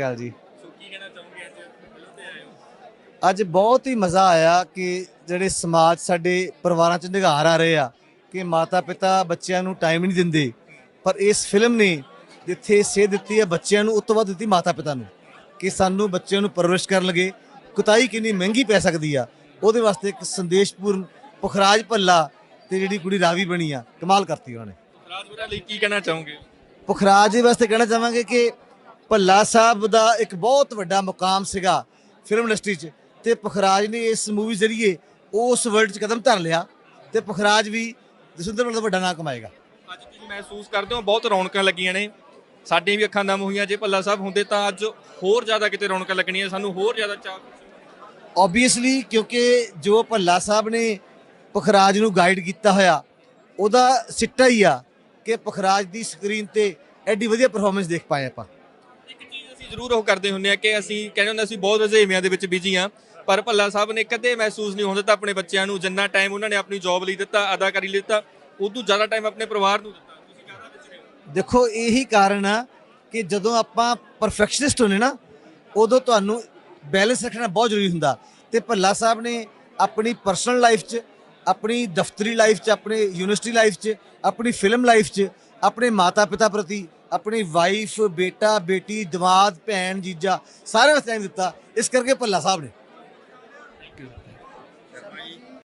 ਗੱਲ ਜੀ। ਸੋ ਕੀ ਕਹਿਣਾ ਚਾਹੋਗੇ? ਅੱਜ ਫਿਲਮ ਤੇ ਆਏ ਹੋ। ਅੱਜ ਬਹੁਤ ਹੀ ਮਜ਼ਾ ਆਇਆ ਕਿ ਜਿਹੜੇ ਸਮਾਜ ਸਾਡੇ ਪਰਿਵਾਰਾਂ 'ਚ ਨਿਗਾਰ ਆ ਰਹੇ ਆ ਕਿ ਮਾਤਾ ਪਿਤਾ ਬੱਚਿਆਂ ਨੂੰ ਟਾਈਮ ਨਹੀਂ ਦਿੰਦੇ। ਪਰ ਇਸ ਫਿਲਮ ਨੇ ਜਿੱਥੇ ਸੇਧ ਦਿੱਤੀ ਹੈ ਬੱਚਿਆਂ ਨੂੰ ਉਸ ਤੋਂ ਵੱਧ ਦਿੱਤੀ ਮਾਤਾ ਪਿਤਾ ਨੂੰ ਕਿ ਸਾਨੂੰ ਬੱਚਿਆਂ ਨੂੰ ਪਰਵਰਿਸ਼ ਕਰਨ ਲਗੇ। ਕੁਤਾਈ ਕਿੰਨੀ ਮਹਿੰਗੀ ਪੈ ਸਕਦੀ ਆ ਉਹਦੇ ਵਾਸਤੇ ਇੱਕ ਸੰਦੇਸ਼ਪੂਰਨ ਪੁਖਰਾਜ ਭੱਲਾ ਤੇ ਜਿਹੜੀ ਕੁੜੀ ਰਾਵੀ ਬਣੀ ਆ ਕਮਾਲ ਕਰਤੀ ਉਹਨਾਂ ਨੇ। ਰਾਜਵੀਰਾਂ ਲਈ ਕੀ ਕਹਿਣਾ ਚਾਹੋਗੇ? ਪੁਖਰਾਜ ਦੇ ਵਾਸਤੇ ਕਹਿਣਾ ਚਾਹਾਂਗੇ ਕਿ ਭੱਲਾ ਸਾਹਿਬ ਦਾ ਇੱਕ ਬਹੁਤ ਵੱਡਾ ਮੁਕਾਮ ਸੀਗਾ ਫਿਲਮ ਇੰਡਸਟਰੀ 'ਚ ਤੇ ਪੁਖਰਾਜ ਨੇ ਇਸ ਮੂਵੀ ਜ਼ਰੀਏ ਉਸ ਵਰਲਡ 'ਚ ਕਦਮ ਧਰ ਲਿਆ ਤੇ ਪੁਖਰਾਜ ਵੀ ਜਸਵਿੰਦਰ ਵੱਲੋਂ ਵੱਡਾ ਨਾਮ ਕਮਾਏਗਾ। ਅੱਜ ਤੁਸੀਂ ਮਹਿਸੂਸ ਕਰਦੇ ਹੋ ਬਹੁਤ ਰੌਣਕਾਂ ਲੱਗੀਆਂ ਨੇ। ਸਾਡੀਆਂ ਵੀ ਅੱਖਾਂ ਨਮ ਹੋਈਆਂ ਜੇ ਭੱਲਾ ਸਾਹਿਬ ਹੁੰਦੇ ਤਾਂ ਅੱਜ ਹੋਰ ਜ਼ਿਆਦਾ ਕਿਤੇ ਰੌਣਕਾਂ ਲੱਗਣੀਆਂ ਸਾਨੂੰ ਹੋਰ ਜ਼ਿਆਦਾ ਚਾਹ ਆਬਵੀਅਸਲੀ ਕਿਉਂਕਿ ਜੋ ਭੱਲਾ ਸਾਹਿਬ ਨੇ ਪੁਖਰਾਜ ਨੂੰ ਗਾਈਡ ਕੀਤਾ ਹੋਇਆ ਉਹਦਾ ਸਿੱਟਾ ਹੀ ਆ ਕਿ ਪੁਖਰਾਜ ਦੀ ਸਕਰੀਨ ਤੇ ਐਡੀ ਵਧੀਆ ਪਰਫਾਰਮੈਂਸ ਦੇਖ ਪਾਏ ਆਪਾਂ। ਜ਼ਰੂਰ ਉਹ ਕਰਦੇ ਹੁੰਦੇ ਆ ਕਿ ਅਸੀਂ ਕਹਿੰਦੇ ਹੁੰਦੇ ਅਸੀਂ ਬਹੁਤ ਰੁਝੇਵਿਆਂ ਦੇ ਵਿੱਚ ਬਿਜ਼ੀ ਆ ਪਰ ਭੱਲਾ ਸਾਹਿਬ ਨੇ ਕਦੇ ਮਹਿਸੂਸ ਨਹੀਂ ਹੋਣ ਦਿੱਤਾ ਆਪਣੇ ਬੱਚਿਆਂ ਨੂੰ, ਜਿੰਨਾ ਟਾਈਮ ਉਹਨਾਂ ਨੇ ਆਪਣੀ ਜੌਬ ਲਈ ਦਿੱਤਾ, ਅਦਾਕਾਰੀ ਲਈ ਦਿੱਤਾ, ਉਦੋਂ ਜ਼ਿਆਦਾ ਟਾਈਮ ਆਪਣੇ ਪਰਿਵਾਰ ਨੂੰ ਦਿੱਤਾ। ਤੁਸੀਂ ਕਾਹਦਾ ਵਿੱਚ ਦੇਖੋ, ਇਹੀ ਕਾਰਨ ਆ ਕਿ ਜਦੋਂ ਆਪਾਂ ਪਰਫੈਕਸ਼ਨਿਸਟ ਹੁੰਨੇ ਨਾ, ਉਦੋਂ ਤੁਹਾਨੂੰ ਬੈਲੈਂਸ ਰੱਖਣਾ ਬਹੁਤ ਜ਼ਰੂਰੀ ਹੁੰਦਾ। ਤੇ ਭੱਲਾ ਸਾਹਿਬ ਨੇ ਆਪਣੀ ਪਰਸਨਲ ਲਾਈਫ 'ਚ, ਆਪਣੀ ਦਫ਼ਤਰੀ ਲਾਈਫ 'ਚ, ਆਪਣੇ ਯੂਨੀਵਰਸਿਟੀ ਲਾਈਫ 'ਚ, ਆਪਣੀ ਫਿਲਮ ਲਾਈਫ 'ਚ, ਆਪਣੇ ਮਾਤਾ ਪਿਤਾ ਪ੍ਰਤੀ ਆਪਣੀ ਵਾਈਫ ਬੇਟਾ, ਬੇਟੀ ਦਮਾਦ ਭੈਣ, ਜੀਜਾ, ਸਾਰਿਆਂ ਵਾਸਤੇ ਟਾਈਮ ਦਿੱਤਾ। ਇਸ ਕਰਕੇ ਭੱਲਾ ਸਾਹਿਬ ਨੇ।